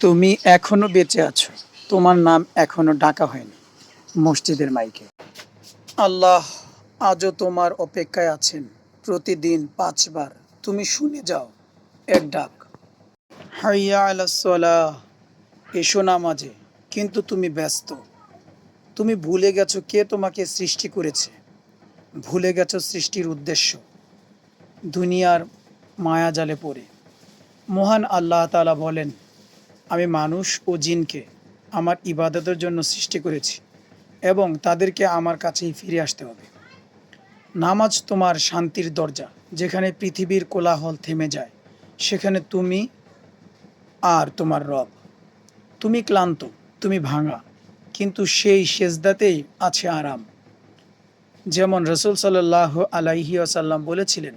তুমি এখনও বেঁচে আছো। তোমার নাম এখনও ডাকা হয়নি মসজিদের মাইকে। আল্লাহ আজও তোমার অপেক্ষায় আছেন প্রতিদিন পাঁচবার। তুমি শুনে যাও এক ডাক। হাইয়া আলাসলা এসো নামাজে, কিন্তু তুমি ব্যস্ত। তুমি ভুলে গেছো কে তোমাকে সৃষ্টি করেছে। ভুলে গেছো সৃষ্টির উদ্দেশ্য। দুনিয়ার মায়াজালে পড়ে। মহান আল্লাহ তাআলা বলেন আমি মানুষ ও জিনকে আমার ইবাদতের জন্য সৃষ্টি করেছি এবং তাদেরকে আমার কাছেই ফিরে আসতে হবে। নামাজ তোমার শান্তির দরজা, যেখানে পৃথিবীর কোলাহল থেমে যায়, সেখানে তুমি আর তোমার রব। তুমি ক্লান্ত, তুমি ভাঙা, কিন্তু সেই সেজদাতেই আছে আরাম। যেমন রসুল সাল্লাহ আলাইহি আসাল্লাম বলেছিলেন,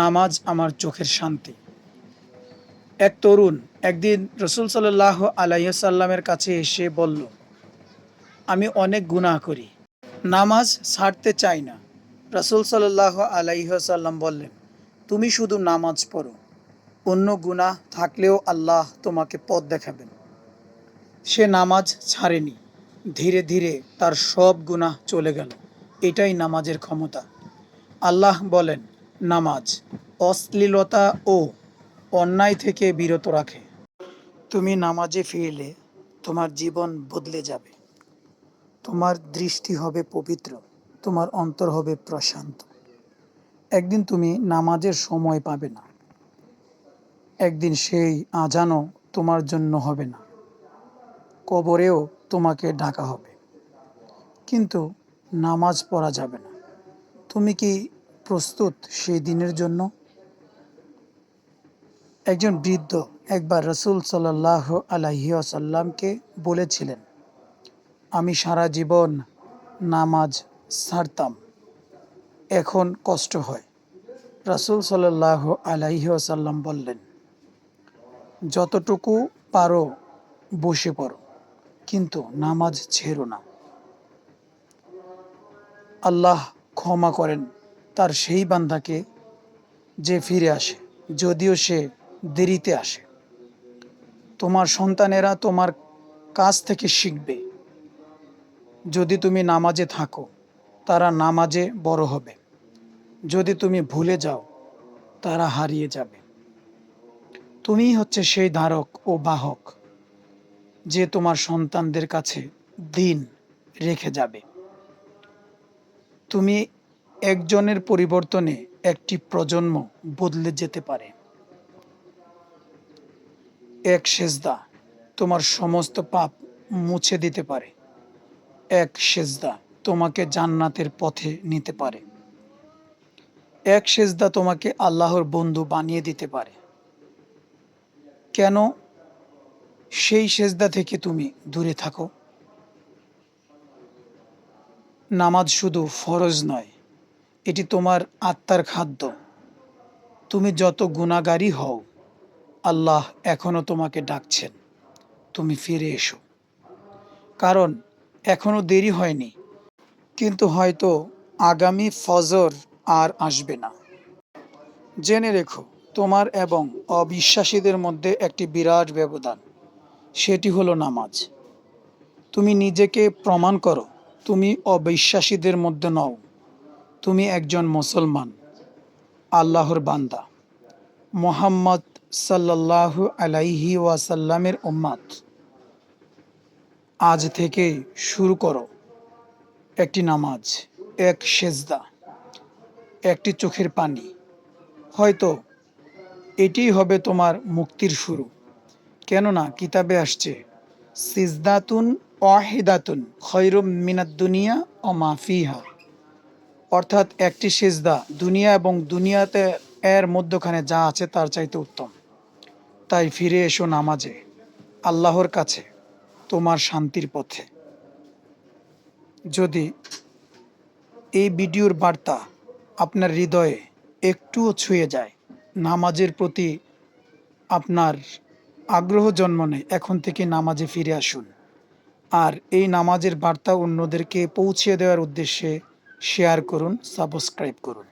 নামাজ আমার চোখের শান্তি। এক তরুণ একদিন রসুল সাল্লাহ আলাইসাল্লামের কাছে এসে বলল, আমি অনেক গুনাহ করি, নামাজ ছাড়তে চাই না। রসুল সাল্লাহ আলাইসাল্লাম বললেন, তুমি শুধু নামাজ পড়ো, অন্য গুনাহ থাকলেও আল্লাহ তোমাকে পথ দেখাবেন। সে নামাজ ছাড়েনি, ধীরে ধীরে তার সব গুনাহ চলে গেল, এটাই নামাজের ক্ষমতা। আল্লাহ বলেন, নামাজ অশ্লীলতা ও অন্যায় থেকে বিরত রাখে। তুমি নামাজে ফিরলে তোমার জীবন বদলে যাবে। তোমার দৃষ্টি হবে পবিত্র, তোমার অন্তর হবে প্রশান্ত। একদিন তুমি নামাজের সময় পাবে না। একদিন সেই আজানও তোমার জন্য হবে না। কবরেও তোমাকে ডাকা হবে। কিন্তু নামাজ পড়া যাবে না। তুমি কি প্রস্তুত সেই দিনের জন্য? একজন বৃদ্ধ একবার রসুল সাল্লাহ আলাইসাল্লামকে বলেছিলেন, আমি সারা জীবন নামাজ ছাড়তাম, এখন কষ্ট হয়। রসুল সাল্লাহ আলাইসাল্লাম বললেন, যতটুকু পারো বসে পড়ো, কিন্তু নামাজ ছেড়ো না। আল্লাহ ক্ষমা করেন তার সেই বান্ধাকে যে ফিরে আসে, যদিও সে দেরিতে আসে। তোমার সন্তানেরা তোমার কাছ থেকে শিখবে। যদি তুমি নামাজে থাকো, তারা নামাজে বড় হবে। যদি তুমি ভুলে যাও, তারা হারিয়ে যাবে। তুমিই হচ্ছে সেই ধারক ও বাহক, যে তোমার সন্তানদের কাছে দিন রেখে যাবে। তুমি একজনের পরিবর্তনে একটি প্রজন্ম বদলে যেতে পারে। এক সেজদা তোমার সমস্ত পাপ মুছে দিতে পারে। এক সেজদা তোমাকে জান্নাতের পথে নিতে পারে। এক সেজদা তোমাকে আল্লাহর বন্ধু বানিয়ে দিতে পারে। কেন সেই সেজদা থেকে তুমি দূরে থাকো? নামাজ শুধু ফরজ নয়, এটি তোমার আত্মার খাদ্য। তুমি যত গুণাগারী হও আল্লাহ এখনও তোমাকে ডাকছেন। তুমি ফিরে এসো। কারণ এখনও দেরি হয়নি, কিন্তু হয়তো আগামী ফজর আর আসবে না। জেনে রেখো, তোমার এবং অবিশ্বাসীদের মধ্যে একটি বিরাট ব্যবধান, সেটি হলো নামাজ। তুমি নিজেকে প্রমাণ করো, তুমি অবিশ্বাসীদের মধ্যে নও, তুমি একজন মুসলমান, আল্লাহর বান্দা। মোহাম্মদ সাল্লাহ আলাইহি ওয়াসাল্লামের উম্মাদ আজ থেকে শুরু করো একটি নামাজ, এক সেজদা, একটি চোখের পানি। হয়তো এটিই হবে তোমার মুক্তির শুরু। কেননা কিতাবে আসছে, সিজদাতুন ওয়াহিদাতুন খৈরুম মিনাদ দুনিয়া ও মাফিহা অর্থাৎ একটি সেজদা দুনিয়া এবং দুনিয়াতে এর মধ্যখানে যা আছে তার চাইতে উত্তম। তাই ফিরে এসো নামাজে, আল্লাহর কাছে, তোমার শান্তির পথে। যদি এই ভিডিওর বার্তা আপনার হৃদয়ে একটুও ছুঁয়ে যায়, নামাজের প্রতি আপনার আগ্রহ জন্ম নেয়, এখন থেকে নামাজে ফিরে আসুন। আর এই নামাজের বার্তা অন্যদেরকে পৌঁছে দেওয়ার উদ্দেশ্যে শেয়ার করুন সাবস্ক্রাইব করুন।